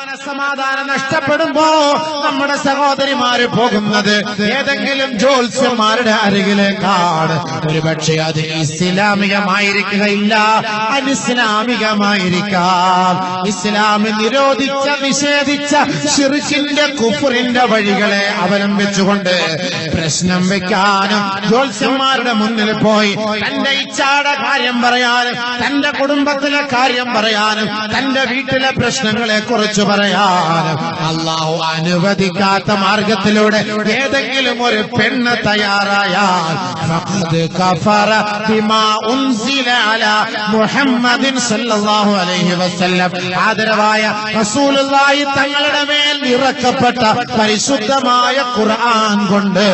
മനസ്സമാധാനം നഷ്ടപ്പെടുമ്പോ നമ്മുടെ സഹോദരിമാര് പോകുന്നത് ഏതെങ്കിലും ജോത്സ്യന്മാരുടെ അരികിലേക്കാണ്. ഒരുപക്ഷെ അത് ഇസ്ലാമികമായിരിക്കുകയില്ല അനിസ്ലാമികമായിരിക്കാം. ഇസ്ലാം നിരോധിച്ച നിഷേധിച്ച ശിർഷിന്റെ കുഫറിന്റെ വഴികളെ അവലംബിച്ചുകൊണ്ട് പ്രശ്നം വെക്കാനും ജോത്സ്യന്മാരുടെ മുന്നിൽ പോയി തന്റെ ഇച്ഛാടെ കാര്യം പറയാനും തന്റെ കുടുംബത്തിലെ കാര്യം പറയാനും തന്റെ വീട്ടിലെ പ്രശ്നങ്ങളെ കുറിച്ച് പറയാനും അള്ളാഹു അനുവദിക്കാത്ത മാർഗത്തിലൂടെ ഏതെങ്കിലും ഒരു പെണ്ണ് തയ്യാറായാൽ ആദരവായ റസൂലുള്ളാഹി തങ്ങളുടെ മേൽ ഇറക്കപ്പെട്ട പരിശുദ്ധമായ ഖുർആൻ കൊണ്ട്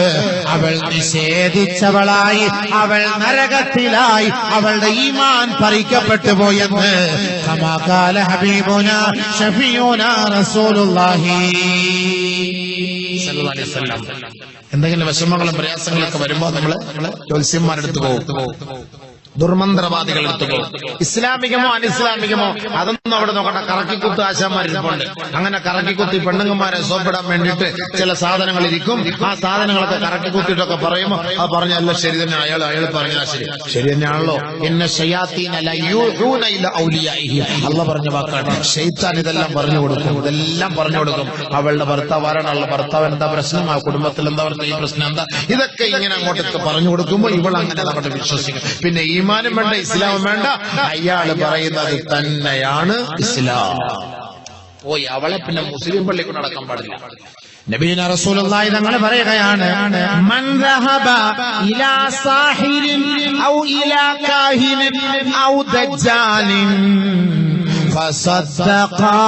അവൾ നിഷേധിച്ചവളായി അവൾ നരകത്തിലായി അവളുടെ ഈമാൻ പറിക്കപ്പെട്ടു പോയെന്ന്. ഹബീബുന ഷഫിയൂന എന്തെങ്കിലും വിഷമങ്ങളും പ്രയാസങ്ങളൊക്കെ വരുമ്പോ നമ്മൾ നമ്മൾ ജ്യോത്സ്യന്മാരെടുത്ത് പോകും ദുർമന്ത്രവാദികൾ എടുത്തുപോ ഇസ്ലാമികമോ അനിസ്ലാമികമോ അതൊന്നും അവിടെ നോക്കണ്ട. കറക്കിക്കുത്ത് ആശാന്മാരിപ്പുണ്ട് അങ്ങനെ കറക്കിക്കുത്തി പെണ്ണുങ്ങന്മാരെ സോപ്പിടാൻ വേണ്ടിയിട്ട് ചില സാധനങ്ങൾ ഇരിക്കും. ആ സാധനങ്ങളൊക്കെ കറക്കിക്കുത്തിട്ടൊക്കെ പറയുമോ ആ പറഞ്ഞല്ല ശരി തന്നെ അയാൾ അയാൾ പറഞ്ഞാൽ ശരി. ശരി തന്നെയാണല്ലോ എന്നെ അല്ല പറഞ്ഞ വാക്കാണ്. ഷെയ്ത്താൻ ഇതെല്ലാം പറഞ്ഞു കൊടുക്കും. ഇതെല്ലാം പറഞ്ഞു കൊടുക്കും. അവളുടെ ഭർത്താവ് ആരാണുള്ള ഭർത്താവ് എന്താ പ്രശ്നം? ആ കുടുംബത്തിൽ എന്താ ഈ പ്രശ്നം? എന്താ? ഇതൊക്കെ ഇങ്ങനെ അങ്ങോട്ടൊക്കെ പറഞ്ഞു കൊടുക്കുമ്പോൾ ഇവൾ അങ്ങനെ അങ്ങോട്ട് വിശ്വസിക്കും. പിന്നെ ഈമാനും വേണ്ട ഇസ്ലാമും വേണ്ട. അയാൾ പറയുന്നത് തന്നെയാണ് ഇസ്ലാം. പോയി അവളെ പിന്നെ മുസ്ലിം പള്ളിക്ക് നടക്കാൻ പാടില്ല. നബീന റസൂലുള്ളാഹി തങ്ങൾ പറയുകയാണ് മൻ ദഹബ ഇലാ സാഹിരിൻ ഔ ഇലാ കാഹിനിൻ ഔ ദജ്ജാലിൻ. فصدقا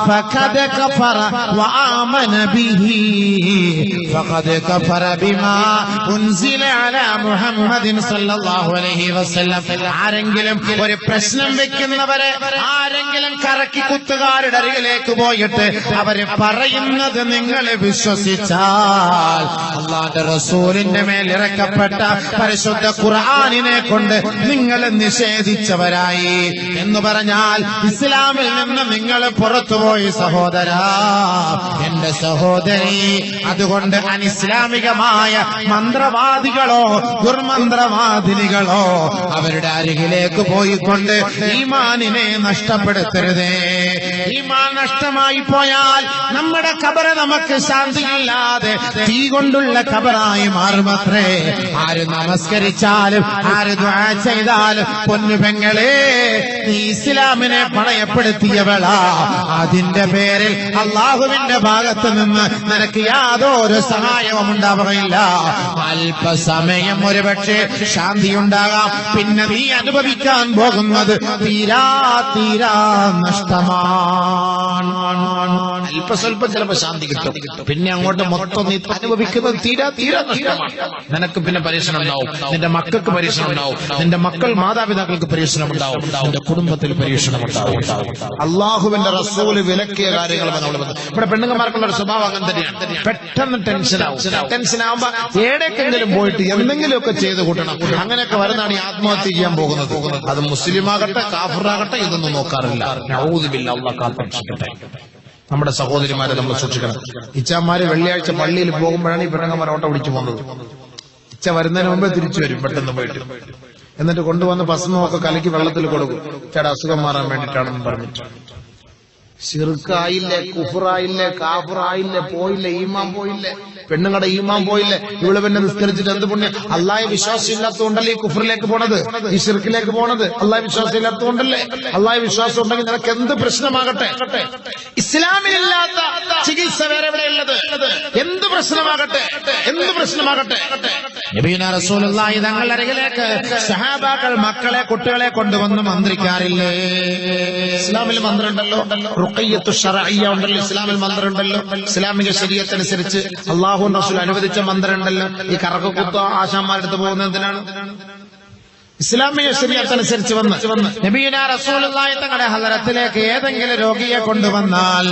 فقد كفر وآمن به فقد كفر بما أنزل على محمد صلى الله عليه وسلم ആരെങ്കിലും ഒരു പ്രശ്നം വെക്കുന്നവരെ ആരെങ്കിലും കറക്കി കുത്തുകാരുടെ അരികിലേക്ക് പോയിട്ട് അവര് പറയുന്നത് നിങ്ങൾ വിശ്വസിച്ചാൽ അള്ളാന്റെ റസൂലിന്റെ മേൽ ഇറക്കപ്പെട്ട പരിശുദ്ധ ഖുർആാനിനെ കൊണ്ട് നിങ്ങൾ നിഷേധിച്ചവരായി എന്ന് പറഞ്ഞാൽ ഇസ്ലാമിൽ നിന്ന് നിങ്ങൾ പുറത്തുപോയി സഹോദര. എന്റെ സഹോദരി അതുകൊണ്ട് അനിസ്ലാമികമായ മന്ത്രവാദികളോ ദുർമന്ത്രവാദിനികളോ അവരുടെ അരികിലേക്ക് പോയിക്കൊണ്ട് ഈമാനിനെ നഷ്ടപ്പെടുത്തരുതേ. ഈമാൻ നഷ്ടമായി പോയാൽ നമ്മുടെ കബറ നമുക്ക് ശാന്തിയില്ലാതെ തീ കൊണ്ടുള്ള കബറായി മാറുമത്രേ. ആര് നമസ്കരിച്ചാലും ആര് ചെയ്താലും പൊന്നു പെങ്ങളെ നീ ഇസ്ലാമിനെ പണയപ്പെടുത്തിയവളാ. അതിന്റെ പേരിൽ അള്ളാഹുവിന്റെ ഭാഗത്ത് നിന്ന് നിനക്ക് യാതൊരു സഹായവും ഉണ്ടാവുകയില്ല. അല്പസമയം ഒരുപക്ഷെ ശാന്തി ഉണ്ടാകാം പിന്നെ നീ അനുഭവിക്കാൻ പോകുന്നത് തീരാ തീരാ നഷ്ടമാണ് അല്പസ്വല്പം ചിലപ്പോ ശാന്തി കിട്ടും. പിന്നെ അങ്ങോട്ട് മൊത്തം നീ അനുഭവിക്കുന്നത് തീരാ തീരാ നിനക്ക് പിന്നെ പരീക്ഷണം ഉണ്ടാവും നിന്റെ മക്കൾക്ക് പരീക്ഷണം ഉണ്ടാവും നിന്റെ മക്കൾ മാതാപിതാക്കൾക്ക് പരീക്ഷണം ഉണ്ടാവും നിന്റെ കുടുംബത്തിൽ പരീക്ഷണം ഉണ്ടാവും അള്ളാഹുവിന്റെ റസൂൽ വിലക്കിയ കാര്യങ്ങൾ നമ്മൾ ഇവിടെ പെണ്ണുങ്ങന്മാർക്കുള്ള ഒരു സ്വഭാവം അങ്ങനെ തന്നെയാണ്. പെട്ടെന്ന് ടെൻഷൻ ആവുമ്പോ ഏടേക്കെങ്കിലും പോയിട്ട് എന്തെങ്കിലുമൊക്കെ ചെയ്ത് കൂട്ടണം. അങ്ങനെയൊക്കെ വരുന്നതാണ് ഈ ആത്മഹത്യ ചെയ്യാൻ പോകുന്നത്. അത് മുസ്ലിം ആകട്ടെ കാഫറാകട്ടെ ഇതൊന്നും നോക്കാറില്ല. അള്ളാഹ് കാത്തുരക്ഷിക്കട്ടെ. നമ്മുടെ സഹോദരിമാരെ നമ്മൾ സൂക്ഷിക്കണം. ഇച്ചാമാര് വെള്ളിയാഴ്ച പള്ളിയിൽ പോകുമ്പോഴാണ് ഈ പെണ്ണുങ്ങന്മാർ ഓട്ടം പിടിച്ചു പോകുന്നത്. ഇച്ച വരുന്നതിന് മുമ്പേ തിരിച്ചു വരും പെട്ടെന്ന് പോയിട്ട്. എന്നിട്ട് കൊണ്ടുവന്ന് ഭസ്മമൊക്കെ കലക്കി വെള്ളത്തിൽ കൊടുക്കും. ചേട്ടാ അസുഖം മാറാൻ വേണ്ടിയിട്ടാണെന്ന് പറഞ്ഞിട്ട്. ഷിർക്കായില്ലേ കുഫറായില്ലേ കാഫറായില്ലേ പോയില്ലേ ഈമാൻ പോയില്ലേ? പെണ്ണുങ്ങളുടെ ഈമാൻ പോയില്ലേ? ഇവിടെ പിന്നെ നിസ്കരിച്ചിട്ട് എന്ത് പുണ്യം? അള്ളാഹെ വിശ്വാസം ഇല്ലാത്തതുകൊണ്ടല്ലേ ഈ കുഫറിലേക്ക് പോണത്? ഈ ഷിർക്കിലേക്ക് പോണത്? അള്ളാഹെ വിശ്വാസം ഇല്ലാത്തതുകൊണ്ടല്ലേ അള്ളാഹെ വിശ്വാസം ഉണ്ടെങ്കിൽ നിനക്ക് എന്ത് പ്രശ്നമാകട്ടെ? ഇസ്ലാമിലില്ലാത്ത ചികിത്സ വേറെ എവിടെ ഉള്ളത്? എന്ത് പ്രശ്നമാകട്ടെ? എന്ത് പ്രശ്നമാകട്ടെ? തങ്ങളുടെ അരികിലേക്ക് സഹാബാക്കൾ മക്കളെ കുട്ടികളെ കൊണ്ടുവന്ന് മന്ത്രിക്കാറില്ലേ ഇസ്ലാമിൽ മന്ത്രമുണ്ടല്ലോ റുഖയ്യത്തു ഷറയ്യ ഉണ്ടല്ലോ. ഇസ്ലാമിൽ മന്ത്രമുണ്ടല്ലോ ഇസ്ലാമിക ശരീരത്തനുസരിച്ച് അള്ളാഹു റസൂൽ അനുവദിച്ച മന്ത്രമുണ്ടല്ലോ ഈ കറക്കുത്ത ആശാന്മാരെടുത്ത് പോകുന്നത് എന്തിനാണ് ഇസ്ലാമിക ശരീരത്തനുസരിച്ച് വന്ന് നബീന റസൂലുള്ളാഹി തങ്ങളുടെ ഹലരത്തിലേക്ക് ഏതെങ്കിലും രോഗിയെ കൊണ്ടുവന്നാൽ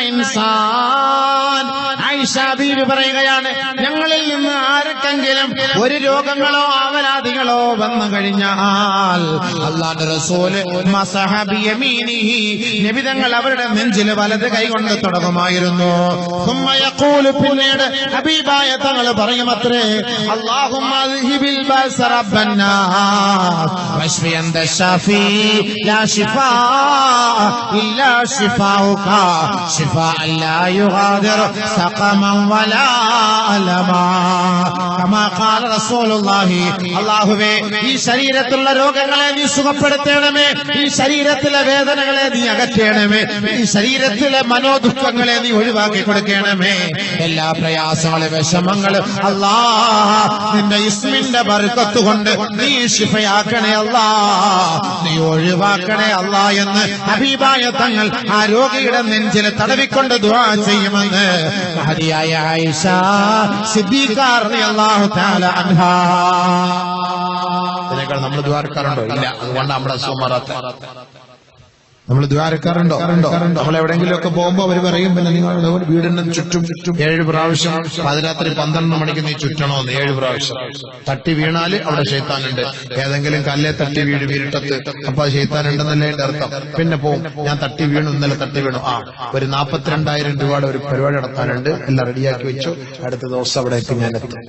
ഇൻസാൻ. പറയുകയാണ് ഞങ്ങളിൽ നിന്ന് ആർക്കെങ്കിലും ഒരു രോഗങ്ങളോ അവരാധികളോ വന്നു കഴിഞ്ഞാൽ നബിതങ്ങൾ അവരുടെ നെഞ്ചിൽ വലത് കൈകൊണ്ട് തുടങ്ങുമായിരുന്നു. പിന്നീട് ഹബീബായ തങ്ങൾ പറയുമത്രേ അള്ളാഹു رب الناس واشفي انت الشافي لا شفاء الا شفاؤك شفاء لا يغادر سقما ولا الما كما قال رسول الله അള്ളാഹുവേ ഈ ശരീരത്തിലുള്ള രോഗങ്ങളെ നീ സുഖപ്പെടുത്തണമേ ഈ ശരീരത്തിലെ വേദനകളെ നീ അകറ്റണമേ ഈ ശരീരത്തിലെ മനോദുഃഖങ്ങളെ നീ ഒഴിവാക്കി കൊടുക്കണമേ എല്ലാ പ്രയാസങ്ങളും വിഷമങ്ങളും അല്ലാ നിന്റെ ഇസ്മിന്റെ ബർക്കത്ത് കൊണ്ട് നീ ശിഫയാക്കണേ അല്ലാ നീ ഒഴിവാക്കണേ അല്ലാ എന്ന് ഹബീബായ തങ്ങൾ ആ രോഗിയുടെ നെഞ്ചിൽ തടവിക്കൊണ്ട് ദുആ ചെയ്യുമെന്ന് മഹതിയായ ആയിഷ സിദ്ദീഖാർ അൻഹ. നമ്മൾ ദ്വാരക്കാറുണ്ടോ ഇല്ല. അതുകൊണ്ട് നമ്മുടെ അസുഖമാറാത്ത നമ്മൾ ദ്വാരക്കാരുണ്ടോ? നമ്മൾ എവിടെയെങ്കിലുമൊക്കെ പോകുമ്പോ അവർ പറയും പിന്നെ നിങ്ങൾ വീടിന് ചുറ്റും ചുറ്റും ഏഴ് പ്രാവശ്യം പാതിരാത്രി പന്ത്രണ്ട് മണിക്ക് നീ ചുറ്റണോന്ന് ഏഴ് പ്രാവശ്യം. തട്ടി വീണാൽ അവിടെ ഷെയ്ത്താനുണ്ട് ഏതെങ്കിലും കല്ലേ തട്ടി വീട് വീരിട്ടത്ത് അപ്പൊ ഷെയ്ത്താനുണ്ടെന്നല്ലേ എന്റെ അർത്ഥം. പിന്നെ പോവും. ഞാൻ തട്ടി വീണു ഇന്നലെ തട്ടി വീണു. ആ ഒരു നാപ്പത്തിരണ്ടായിരം രൂപയുടെ ഒരു പരിപാടി നടത്താനുണ്ട്. എല്ലാം റെഡിയാക്കി വെച്ചു. അടുത്ത ദിവസം അവിടേക്ക് ഞാൻ എത്തും.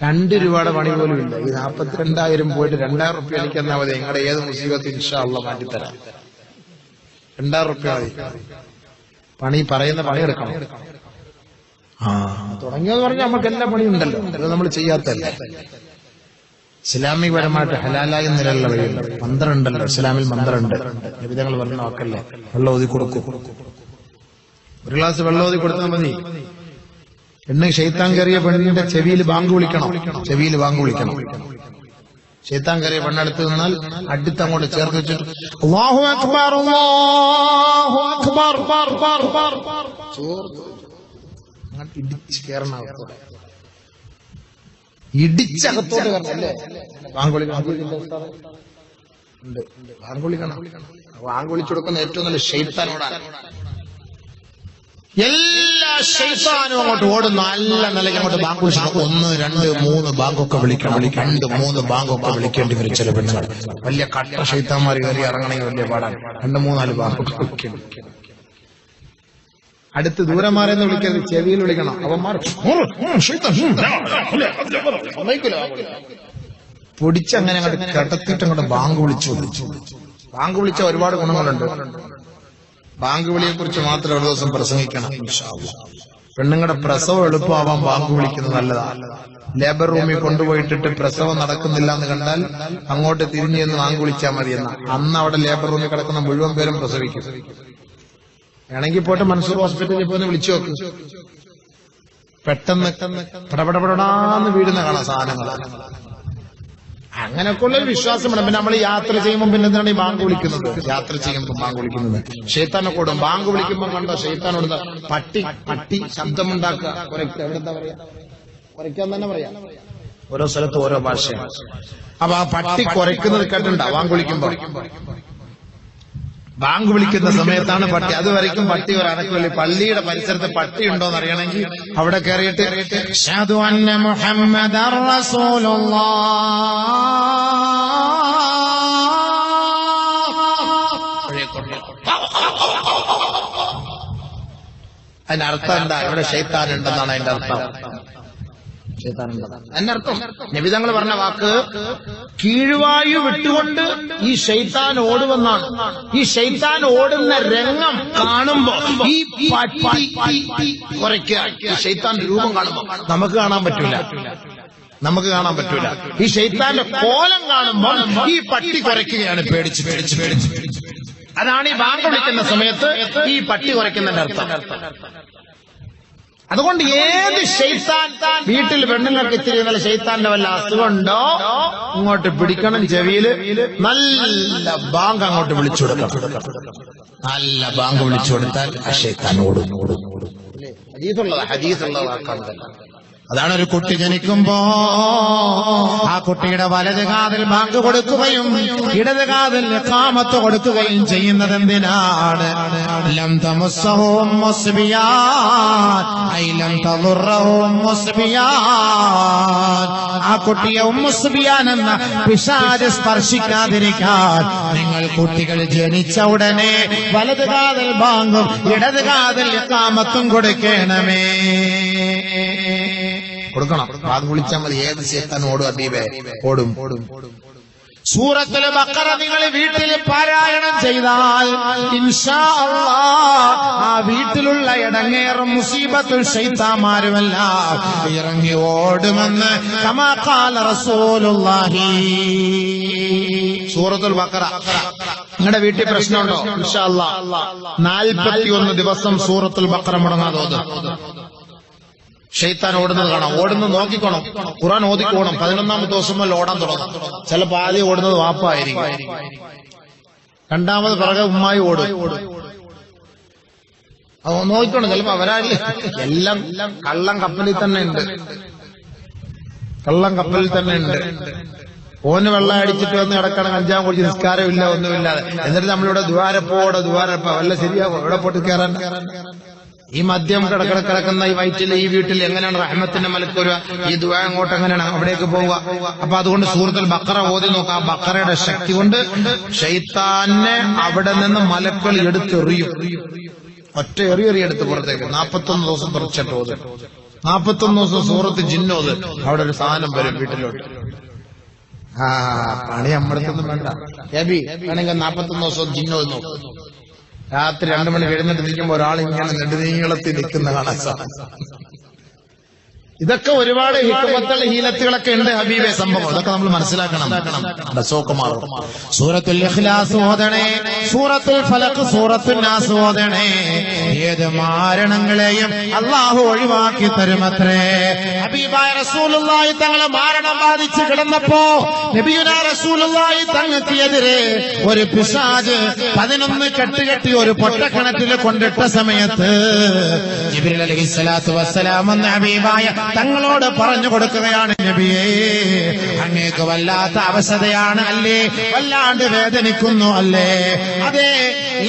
രണ്ട് രൂപയുടെ പണി പോലും ഇല്ല ഈ നാപ്പത്തിരണ്ടായിരം പോയിട്ട് രണ്ടായിരം റുപ്യ എനിക്ക് എന്നാ മതി. നിങ്ങളുടെ ഏത് മുസീബത്ത് ഇൻഷാള്ള മാറ്റിത്തരാം. രണ്ടായിരം റുപ്യ മതി. പണി പറയുന്ന പണി എടുക്കണം. ആ. തുടങ്ങിയെന്ന് പറഞ്ഞാൽ നമുക്ക് എല്ലാ പണിയും ഉണ്ടല്ലോ. അത് നമ്മൾ ചെയ്യാത്തല്ലേ ഇസ്ലാമികപരമായിട്ട് ഹലാലായ നിലയിലുള്ള വഴിയുണ്ട് മന്ത്രമുണ്ടല്ലോ. ഇസ്ലാമിൽ മന്ത്രമുണ്ട്. വിധങ്ങൾ പറഞ്ഞ നോക്കല്ലേ വെള്ളം ഓതി കൊടുക്കും. ഒരു ഗ്ലാസ് വെള്ളം ഓതി കൊടുത്താൽ മതി. എണ്ണ ഷെയ്ത്താൻ കയറിയ പെണ്ണിന്റെ ചെവിയിൽ ബാങ്ക് വിളിക്കണം. ചെവിയിൽ ബാങ്ക് വിളിക്കണം. ഷെയ്ത്താൻ കയറിയ പെണ്ണെടുത്ത് നിന്നാൽ അടുത്ത് അങ്ങോട്ട് ചേർത്ത് വെച്ചിട്ട് അല്ലാഹു അക്ബർ അക്ബർ ബാർ ബാർ ബാർ ചോർത്ത് അങ്ങോട്ട് ഇടിച്ച് കയറണം അകത്തോടെ ഇടിച്ചകത്തോട്ട് കയറണം അല്ലേ? വിളിക്കണം ഉണ്ട് വിളിച്ചു കൊടുക്കുന്ന ഏറ്റവും നല്ല ഷെയ്ത്താനോടാണ് എല്ലാ ശൈത്താനും അങ്ങോട്ട് ഓടുന്നു. നല്ല നിലയ്ക്ക് അങ്ങോട്ട് ബാങ്ക് വിളിച്ചു ഒന്ന് രണ്ട് മൂന്ന് ബാങ്കൊക്കെ വിളിക്കണം. രണ്ട് മൂന്ന് ബാങ്കൊക്കെ വിളിക്കേണ്ടി വരും ചില പെണ്ണുങ്ങൾ. വലിയ കട്ട ശൈത്താന്മാർ കയറി ഇറങ്ങണമെങ്കിൽ വലിയ പാടാണ്. രണ്ട് മൂന്നാൽ ബാങ്കൊക്കെ വിളിക്കണം അടുത്ത് ദൂരം മാറിയെന്ന് വിളിക്കരുത്. ചെവിയിൽ വിളിക്കണം. അവന്മാർ പൊടിച്ചങ്ങനെ അങ്ങോട്ട് കിടത്തിട്ട് അങ്ങോട്ട് ബാങ്ക് വിളിച്ചു. ബാങ്ക് വിളിച്ച ഒരുപാട് ഗുണങ്ങളുണ്ട്. ബാങ്ക് വിളിയെ കുറിച്ച് മാത്രം ഒരു ദിവസം പ്രസംഗിക്കണം. പെണ്ണുങ്ങളുടെ പ്രസവം എളുപ്പമാവാൻ ബാങ്ക് വിളിക്കുന്നത് നല്ലതാണ് ലേബർ റൂമിൽ കൊണ്ടുപോയിട്ടിട്ട് പ്രസവം നടക്കുന്നില്ല എന്ന് കണ്ടാൽ അങ്ങോട്ട് തിരിഞ്ഞു എന്ന് ബാങ്ക് വിളിച്ചാൽ മതി എന്ന അന്ന് അവിടെ ലേബർ റൂമിൽ കിടക്കുന്ന മുഴുവൻ പേരും പ്രസവിക്കും. വേണമെങ്കിൽ പോയിട്ട് മൻസൂർ ഹോസ്പിറ്റലിൽ പോയി വിളിച്ചു നോക്കും. പെട്ടെന്ന് പടപടപടാന്ന് വീഴുന്ന കാണാം സാധനങ്ങൾ അങ്ങനെയൊക്കെ ഉള്ള ഒരു വിശ്വാസം വേണം. പിന്നെ നമ്മൾ യാത്ര ചെയ്യുമ്പോൾ പിന്നെ എന്താണ് ഈ ബാങ്ക് വിളിക്കുന്നത്? യാത്ര ചെയ്യുമ്പോൾ ബാങ്ക് വിളിക്കുന്നത്. ഷെയ്ത്താനെ കൂടും ബാങ്ക് വിളിക്കുമ്പോൾ കണ്ടോ? ഷെയ്ത്താനോട്? പട്ടി പട്ടി ശബ്ദമുണ്ടാക്കുക. എവിടെ എന്താ പറയാ? കുറയ്ക്കാൻ തന്നെ പറയാം. ഓരോ സ്ഥലത്ത് ഓരോ ഭാഷയാണ്. അപ്പൊ ആ പട്ടി കുറയ്ക്കുന്നത് കേട്ടിട്ടുണ്ടോ? ബാങ്ക് വിളിക്കുമ്പോ? ബാങ്ക് വിളിക്കുന്ന സമയത്താണ് പട്ടി. അതുവരയ്ക്കും പട്ടി ഒരു അനക്കുള്ളി പള്ളിയുടെ പരിസരത്ത് പട്ടി ഉണ്ടോ എന്ന് അറിയണമെങ്കിൽ അവിടെ കയറിയിട്ട് അതിന്റെ അർത്ഥം എന്താ? ഇവിടെ ഷെയ്ത്താൻ ഉണ്ടെന്നാണ് അതിന്റെ അർത്ഥം. അതിന്റെ അർത്ഥം നബിതങ്ങൾ പറഞ്ഞ വാക്ക് കീഴ്വായു വിട്ടുകൊണ്ട് ഈ ഷെയ്ത്താൻ ഓടുവെന്നാണ് ഈ ഷെയ്ത്താൻ ഓടുന്ന രംഗം കാണുമ്പോ ഈ കുറയ്ക്കുക ഈ ഷെയ്ത്താൻ രൂപം കാണുമ്പോ നമുക്ക് കാണാൻ പറ്റൂല നമുക്ക് കാണാൻ പറ്റൂല ഈ ഷെയ്ത്താന്റെ കോലം കാണുമ്പോൾ ഈ പട്ടി കുറയ്ക്കുകയാണ് പേടിച്ച് പേടിച്ച് പേടിച്ച് പേടിച്ച് അതാണ് ഈ ബാങ്ക് വിളിക്കുന്ന സമയത്ത് ഈ പട്ടി കുറയ്ക്കുന്നതിന്റെ അർത്ഥം അതുകൊണ്ട് ഏത് ഷെയ്ത്താൻ വീട്ടിൽ പെണ്ണുങ്ങൾക്ക് ഇത്തിരി നല്ല ഷെയ്ത്താന്റെ വല്ല അസുഖമുണ്ടോ? ഇങ്ങോട്ട് പിടിക്കണം ചെവിയിൽ. നല്ല ബാങ്ക് അങ്ങോട്ട് വിളിച്ചു കൊടുക്കണം. നല്ല ബാങ്ക് വിളിച്ചു കൊടുത്താൽ ആ ഷെയ്ത്താൻ ഓടും. ഹദീസുള്ളതാ ഹദീസുള്ള വാക്കാണ് അതാണ് ഒരു കുട്ടി ജനിക്കുമ്പോ ആ കുട്ടിയുടെ വലത് കാതിൽ ബാങ്ക് കൊടുക്കുകയും ഇടത് കാതിൽ കാമത്ത് കൊടുക്കുകയും ചെയ്യുന്നത് എന്തിനാണ്? ആ കുട്ടിയെ ഉമ്മുസ്ബിയാൻ എന്ന പിശാച് സ്പർശിക്കാതിരിക്കാൻ നിങ്ങൾ കുട്ടികൾ ജനിച്ച ഉടനെ വലത് കാതിൽ ബാങ്കും ഇടത് കാതിൽ കാമത്തും കൊടുക്കണമേ. കൊടുക്കണം. അത് വിളിച്ചാൽ മതി. ഏത് ചേത്താൻ ഓടും അബീബെ ഓടും. ഓടും സൂറത്തുൽ ബക്കറ നിങ്ങൾ വീട്ടിൽ പാരായണം ചെയ്താൽ ഇൻഷാ അള്ളാ ആ വീട്ടിലുള്ള ഇടങ്ങേറും മുസീബത്തുൽ ശൈത്താമാരുമല്ല ഇറങ്ങി ഓടുമെന്ന് കമാക്കാല റസൂലുള്ളാഹി. സൂറത്തുൽ ബക്കറ. നിങ്ങളുടെ വീട്ടിൽ പ്രശ്നമുണ്ടോ? ഇൻഷാ നാൽപ്പത്തി ഒന്ന് ദിവസം സൂറത്തുൽ ബക്കറ മുടങ്ങാതെ ഷെയ്ത്താൻ ഓടുന്നത് കാണാം. ഓടുന്നത് നോക്കിക്കോണം. ഖുറാൻ ഓതിക്കോണം. പതിനൊന്നാമത്തെ ദിവസം മുതൽ ഓടാൻ തുടങ്ങും. ചിലപ്പോ ആദ്യം ഓടുന്നത് വാപ്പായിരിക്കും. രണ്ടാമത് പിറകെ ഉമ്മായി ഓടും. അത് നോക്കിക്കോണം. ചിലപ്പോ അവരാരില്ല എല്ലാം കള്ളം കപ്പലിൽ തന്നെ ഉണ്ട്. കള്ളം കപ്പലിൽ തന്നെ ഉണ്ട്. ഓന് വെള്ളം അടിച്ചിട്ട് വന്ന് കിടക്കണം അഞ്ചാം കുടിച്ച് നിസ്കാരമില്ല ഒന്നുമില്ലാതെ. എന്നിട്ട് നമ്മളിവിടെ ദ്വാരപ്പോടെ ദ്വാരപ്പോ വല്ല ശരിയാവോ? എവിടെ പോട്ട് കയറാൻ ഈ മദ്യം കിടക്കട കിടക്കുന്ന ഈ വയറ്റിൽ ഈ വീട്ടിൽ എങ്ങനെയാണ് റഹ്മത്തിന്റെ മലക്ക് വരിക? ഈ ദ്വാ അങ്ങോട്ട് എങ്ങനെയാണ് അവിടേക്ക് പോവുക? അപ്പൊ അതുകൊണ്ട് സുഹൃത്തിൽ ബക്കറ ഓതി നോക്കുക ആ ബക്കറയുടെ ശക്തി കൊണ്ട് ഷെയ്ത്താനെ അവിടെ നിന്ന് മലക്കൾ എടുത്തെറിയും. ഒറ്റ എറിയെറി എടുത്ത് പുറത്തേക്ക്. നാപ്പത്തൊന്ന് ദിവസം തുറച്ചിട്ട് ഓത്. നാപ്പത്തൊന്ന് ദിവസം സൂറത്ത് ജിന്നോത് അവിടെ ഒരു സാധനം വരും വീട്ടിലോട്ട്. ആ പണി നമ്മുടെ വേണ്ട. എബി വേണമെങ്കിൽ നാപ്പത്തൊന്ന് ദിവസം ജിന്നോത് നോക്കും. രാത്രി രണ്ടു മണി കഴിഞ്ഞിട്ട് നിൽക്കുമ്പോൾ ഒരാൾ ഇങ്ങനെ നെടുനീളത്തിൽ നിൽക്കുന്ന കാണാൻ സാധിക്കും. ഇതൊക്കെ ഒരുപാട് ഹിക്കുമത്തുകൾ ഹീലത്തുകളൊക്കെ ഉണ്ട് ഹബീബെ സംഭവം. ഇതൊക്കെ നമ്മൾ മനസ്സിലാക്കണം. സൂറത്തുൽ ഇഖ്ലാസ് ഓതണേ. സൂറത്തുൽ ഫലക്ക് സൂറത്തുൽ നാസ് ഓതണേ. ഏത് മാരണങ്ങളെയും അള്ളാഹു ഒഴിവാക്കി തരുമത്രേ. ഹബീബായ റസൂലുള്ളാഹി തങ്ങളെ മാരണം ബാധിച്ച് കിടന്നപ്പോ നബിയുന റസൂലുള്ളാഹി തങ്ങൾക്ക് എതിരെ ഒരു പിശാജ് പതിനൊന്ന് കെട്ടുകെട്ടി ഒരു പൊട്ടക്കിണറ്റിൽ കൊണ്ടിട്ട സമയത്ത് ജിബ്രീൽ അലൈഹിസ്സലാത്തു വസ്സലാം എന്ന ഹബീബായ തങ്ങളോട് പറഞ്ഞു കൊടുക്കുകയാണ് നബിയേ. അങ്ങേക്ക് വല്ലാത്ത അവസ്ഥയാണ് അല്ലേ? വല്ലാണ്ട് വേദനിക്കുന്നു അല്ലേ? അതെ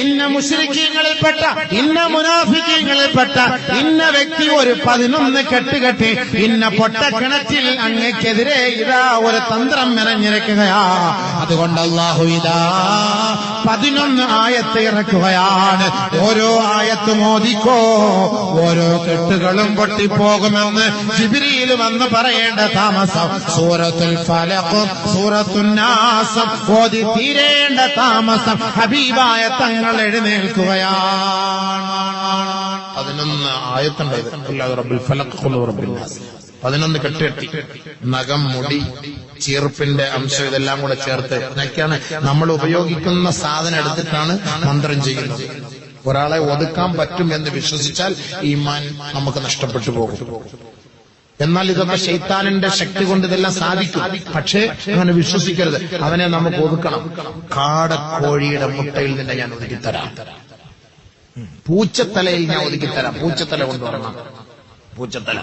ഇന്ന മുസ്ലിക്കീങ്ങളിൽപ്പെട്ട ഇന്ന മുനാഫിക്കീങ്ങളിൽപ്പെട്ട ഇന്ന വ്യക്തി ഒരു പതിനൊന്ന് കെട്ടുകെട്ടി ഇന്ന പൊട്ടക്കിണറ്റിൽ അങ്ങക്കെതിരെ ഇതാ ഒരു തന്ത്രം മെനഞ്ഞിരിക്കുകയാ. അതുകൊണ്ട് ഇതാ പതിനൊന്ന് ആയത്ത് ഇറക്കുകയാണ്. ഓരോ ആയത്ത് മോദിക്കോ ഓരോ കെട്ടുകളും പൊട്ടിപ്പോകുമെന്ന് ജിബിരിയിൽ വന്ന് പറയേണ്ട താമസം. സൂറത്തുൽ ഫലഖ് സൂറത്തുന്നാസം നാസ് ഓതി തീരേണ്ട താമസം ഹബീബായ തങ്ങൾ എഴുന്നേൽക്കുകയാണ്. പതിനൊന്ന് ആയത്തുണ്ടായത്. നാസ്. പതിനൊന്ന് കെട്ടുകെട്ടി നഖം മുടി ചീർപ്പിന്റെ അംശം ഇതെല്ലാം കൂടെ ചേർത്ത് ഇതൊക്കെയാണ് നമ്മൾ ഉപയോഗിക്കുന്ന സാധനം എടുത്തിട്ടാണ് മന്ത്രം ചെയ്യുന്നത്. ഒരാളെ ഒതുക്കാൻ പറ്റും എന്ന് വിശ്വസിച്ചാൽ ഈമാൻ നമുക്ക് നഷ്ടപ്പെട്ടു പോകും. എന്നാൽ ഇതൊക്കെ ശൈത്താനിന്റെ ശക്തി കൊണ്ട് ഇതെല്ലാം സാധിക്കും. പക്ഷേ അങ്ങനെ വിശ്വസിക്കരുത്. അവനെ നമുക്ക് ഒതുക്കണം. കാടക്കോഴിയുടെ മുട്ടയിൽ നിന്ന് ഞാൻ ഒതുക്കിത്തരാം. പൂച്ചത്തലയിൽ ഞാൻ ഒതുക്കിത്തരാം. പൂച്ചത്തല കൊണ്ടുവരണം. പൂച്ചത്തല.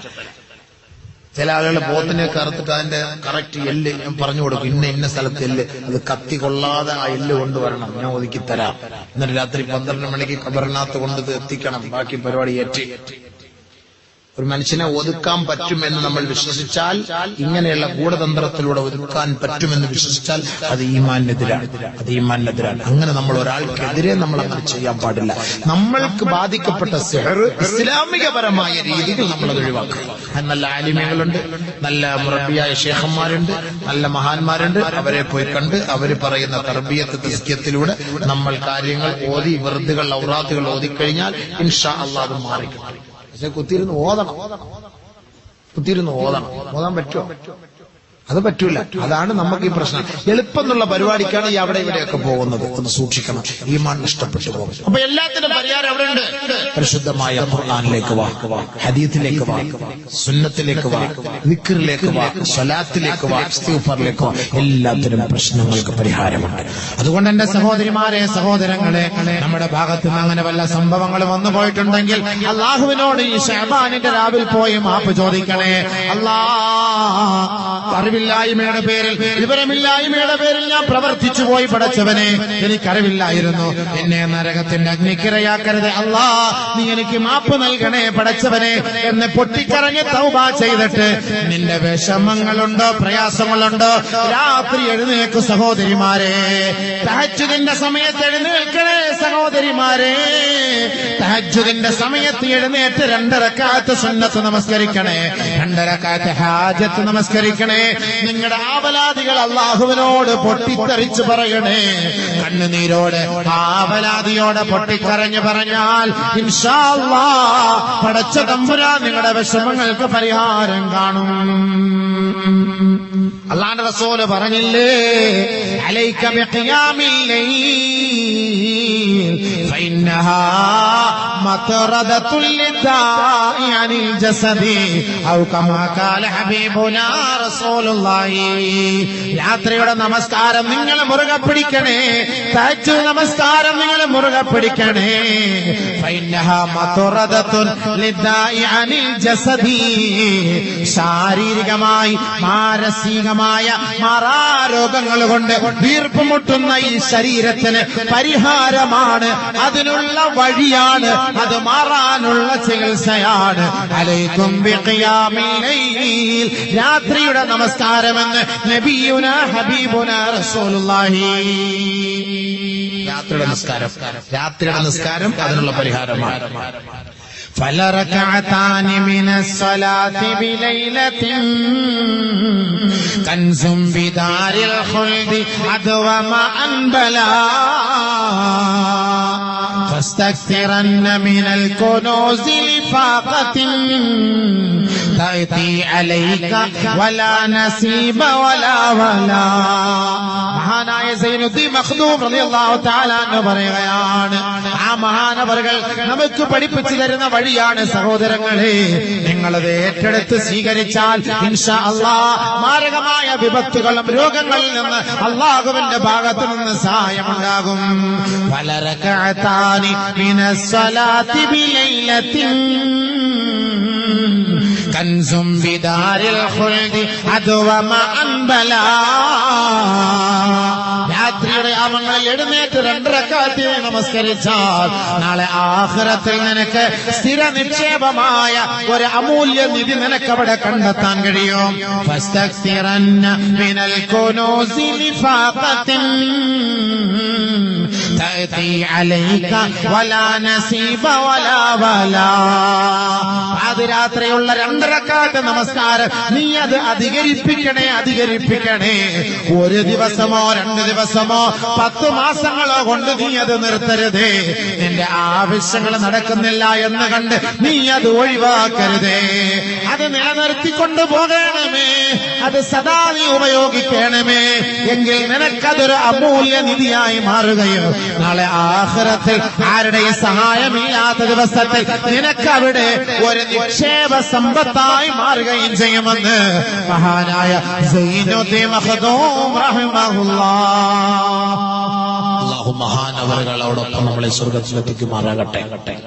ചില ആളുകൾ പോത്തിനെ കറുത്തിട്ട് അതിന്റെ കറക്റ്റ് എല്ല് ഞാൻ പറഞ്ഞു കൊടുക്കും. ഇന്ന ഇന്ന സ്ഥലത്ത് എല്ല്. അത് കത്തി കൊള്ളാതെ ആ എല്ല് കൊണ്ടുവരണം. ഞാൻ ഒതുക്കി തരാം. എന്നിട്ട് രാത്രി പന്ത്രണ്ട് മണിക്ക് കബറിനകത്ത് കൊണ്ട് എത്തിക്കണം. ബാക്കി പരിപാടി ഏറ്റ്. ഒരു മനുഷ്യനെ ഒതുക്കാൻ പറ്റുമെന്ന് നമ്മൾ വിശ്വസിച്ചാൽ ഇങ്ങനെയുള്ള ഗൂഢതന്ത്രത്തിലൂടെ ഒതുക്കാൻ പറ്റുമെന്ന് വിശ്വസിച്ചാൽ അത് ഈമാനെതിരാണ്. അത് ഈമാനെതിരാണ്. അങ്ങനെ നമ്മൾ ഒരാൾക്കെതിരെ നമ്മൾ അങ്ങനെ ചെയ്യാൻ പാടില്ല. നമ്മൾക്ക് ബാധിക്കപ്പെട്ട ഇസ്ലാമികപരമായ രീതിയിൽ നമ്മൾ അത് ഒഴിവാക്കുക അത് നല്ല ആലിമ്യങ്ങളുണ്ട് നല്ല മുറബിയായ ഷേഖന്മാരുണ്ട് നല്ല മഹാന്മാരുണ്ട്. അവരെ പോയി കണ്ട് അവർ പറയുന്ന തർബീയത്ത് തസ്കിയത്തിലൂടെ നമ്മൾ കാര്യങ്ങൾ ഓതി വെറുതുകൾ ഔറാത്തുകൾ ഓതിക്കഴിഞ്ഞാൽ ഇൻഷാ അള്ളാഹ് മാറിക്കിട്ടും. പക്ഷെ കുത്തിരുന്ന് ഓതണം. കുത്തിരുന്ന് ഓതണം. ഓതാൻ പറ്റുമോ അത് പറ്റൂല. അതാണ് നമുക്ക് ഈ പ്രശ്നം. എളുപ്പം എന്നുള്ള പരിപാടിക്കാണ് ഈ അവിടെ ഇവിടെയൊക്കെ പോകുന്നത്. ഒന്ന് സൂക്ഷിക്കണം. ഈ മണ്ണ് ഇഷ്ടപ്പെട്ടു പോകും. അപ്പൊ എല്ലാത്തിനും പരിഹാരം അവിടെ ഉണ്ട് പരിശുദ്ധമായ ഖുർആാനിലേക്ക് വാ. ഹദീത്തിലേക്ക് വാ. സുന്നത്തിലേക്ക് വാ. വിക്റിലേക്ക് വാ. സ്വലാത്തിലേക്ക് വാ. ഇസ്തിഗ്ഫാറിലേക്ക് വാ. എല്ലാത്തിനും പ്രശ്നങ്ങൾക്ക് പരിഹാരമുണ്ട്. അതുകൊണ്ട് എന്റെ സഹോദരിമാരെ സഹോദരങ്ങളെ നമ്മുടെ ഭാഗത്ത് നിന്ന് അങ്ങനെ വല്ല സംഭവങ്ങൾ വന്നു പോയിട്ടുണ്ടെങ്കിൽ അള്ളാഹുവിനോട് ഈ ഷഹബാനിന്റെ രാവിൽ പോയി മാപ്പ് ചോദിക്കണേ. അല്ലാ അറിവില്ലായ്മയുടെ പേരിൽ വിവരമില്ലായ്മയുടെ പേരിൽ ഞാൻ പ്രവർത്തിച്ചു പോയി പടച്ചവനെ. എനിക്കറിവില്ലായിരുന്നു. എന്നെ നരകത്തിന്റെ അഗ്നിക്കിരയാക്കരുത് അല്ലാ. നീ എനിക്ക് മാപ്പ് നൽകണേ പടച്ചവനെ. എന്ന് പൊട്ടിക്കറങ്ങി തൗബ ചെയ്തിട്ട് നിന്റെ വിഷമങ്ങളുണ്ടോ? പ്രയാസങ്ങളുണ്ടോ? രാത്രി എഴുന്നേക്കു സഹോദരിമാരെ. തഹജുദിന്റെ സമയത്ത് എഴുന്നേൽക്കണേ സഹോദരിമാരെ. തഹജുദിന്റെ സമയത്ത് എഴുന്നേറ്റ് രണ്ടരക്കാലത്ത് സുന്നത്ത് നമസ്കരിക്കണേ. രണ്ടരക്കാലത്ത് ഹാജത്ത് നമസ്കരിക്കണേ. നിങ്ങളുടെ ആവലാദികൾ അള്ളാഹുവിനോട് പൊട്ടിത്തെറിച്ച് പറയണേ. കണ്ണുനീരോട് ആവലാദിയോടെ പൊട്ടിക്കരഞ്ഞു പറഞ്ഞാൽ പടച്ച തമ്പുരാ നിങ്ങളുടെ വിഷമങ്ങൾക്ക് പരിഹാരം കാണും. അള്ളാന്റെ റസോൽ പറഞ്ഞില്ലേ അലൈക ഫഇന്നഹാ മത്റദത്തുൽ ലിദാഇ അനിൽ ജസദി. ഔ കമാ കാല ഹബീബുനാ റസൂലുള്ളാഹി. രാത്രിയുടെ നമസ്കാരം നിങ്ങൾ മുറുകെ പിടിക്കണേ. തച്ചു നമസ്കാരം നിങ്ങൾ മുറുകെ പിടിക്കണേ. ശാരീരികമായി മാനസികമായ മാറാരോഗങ്ങൾ കൊണ്ട് വീർപ്പുമുട്ടുന്ന ഈ ശരീരത്തിന് പരിഹാരമാണ്. അതിനുള്ള വഴിയാണ് അത് മാറാനുള്ള ചികിത്സയാണ് അലൈക്കും ബിഖിയാമിൽ ലൈൽ. രാത്രിയുടെ നമസ്കാരമെന്ന് നബിയുന ഹബീബുന റസൂലുള്ളാഹി രാത്രിയുടെ നിസ്കാരം രാത്രിയുടെ നിസ്കാരം അതിനുള്ള പരിഹാരമാണ് فلركعتان من الصلاة بليلة كنز بدار الخلد أدوم أنبلا فاستكثرن من الكنوز لفاقة. تأتي عليك ولا نسيب ولا ولا മഹാനായ സൈനുദ്ദീൻ മഖ്ദൂം റളിയല്ലാഹു തആല എന്ന് പറയുകയാണ് ആ മഹാനവറുകൾ നമുക്ക് പഠിപ്പിച്ചു തരുന്ന വഴിയാണ് സഹോദരങ്ങളെ നിങ്ങളത് ഏറ്റെടുത്ത് സ്വീകരിച്ചാൽ ഇൻഷാ അല്ലാ മാരകമായ വിപത്തുകളും രോഗങ്ങളിൽ നിന്ന് അള്ളാഹുവിന്റെ ഭാഗത്തു നിന്ന് സഹായമുണ്ടാകും പലരക്കാത്താനി മിനസ്സലാത്തി ബിലൈലത്തിൻ കൻസും വിദാരിൽ അൻബലാ. രാത്രിയുടെ അവങ്ങളിൽ എഴുന്നേറ്റ് രണ്ടരക്കാത്തി നമസ്കരിച്ചാൽ നാളെ ആഹ്റത്തിൽ നിനക്ക് സ്ഥിര നിക്ഷേപമായ ഒരു അമൂല്യ നിധി നിനക്ക് അവിടെ കണ്ടെത്താൻ കഴിയും. മിനൽ تأتي عليك ولا نصيب ولا ولا പാതിരാത്രിയുള്ള രണ്ടരക്കാട്ട് നമസ്കാരം നീ അത് അധികരിപ്പിക്കണേ അധികരിപ്പിക്കണേ ഒരു ദിവസമോ രണ്ട് ദിവസമോ പത്ത് മാസങ്ങളോ കൊണ്ട് നീ അത് നിർത്തരുതേ നിന്റെ ആവശ്യങ്ങൾ നടക്കുന്നില്ല എന്ന് കണ്ട് നീ അത് ഒഴിവാക്കരുതേ അത് നിലനിർത്തിക്കൊണ്ട് പോകണമേ അത് സദാ നീ ഉപയോഗിക്കണമേ എങ്കിൽ നിനക്കതൊരു അമൂല്യ നിധിയായി മാറുകയും നാളെ ആഹ്റത്തിൽ ആരുടെയും സഹായമില്ലാത്ത ദിവസത്തിൽ നിനക്കവിടെ ഒരു നിക്ഷേപ സമ്പത്തായി മാറുകയും ചെയ്യുമെന്ന് മഹാനായ സൈനുദ്ദീൻ മഖ്ദൂം റഹിമഹുല്ലാഹ് അള്ളാഹു അവിടൊപ്പം നമ്മളെ സ്വർഗത്തിലെത്തിക്കുമാറാകട്ടെ.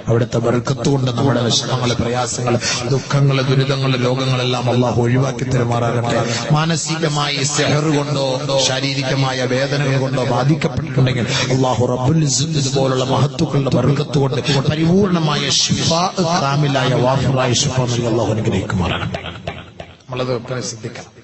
അവിടുത്തെ വെറുക്കത്തുകൊണ്ട് കൊണ്ട് നമ്മുടെ വിഷമങ്ങൾ പ്രയാസങ്ങൾ ദുഃഖങ്ങൾ ദുരിതങ്ങൾ ലോകങ്ങളെല്ലാം അള്ളാഹു ഒഴിവാക്കി തരുമാറാകട്ടെ. മാനസികമായി സെഹർ കൊണ്ടോ ശാരീരികമായ വേദനകൾ കൊണ്ടോ ബാധിക്കപ്പെട്ടിട്ടുണ്ടെങ്കിൽ അള്ളാഹു റബ്ബുൽ ഇതുപോലുള്ള മഹത്വക്കളുടെ വെറുക്കത്തുകൊണ്ട് കൊണ്ട് പരിപൂർണമായ ഷിഫാ കാമിലായ വാഫറായ ഷിഫ അള്ളാഹു അനുഗ്രഹിക്കുമാറാകട്ടെ. നമ്മളത് ശ്രദ്ധിക്കണം.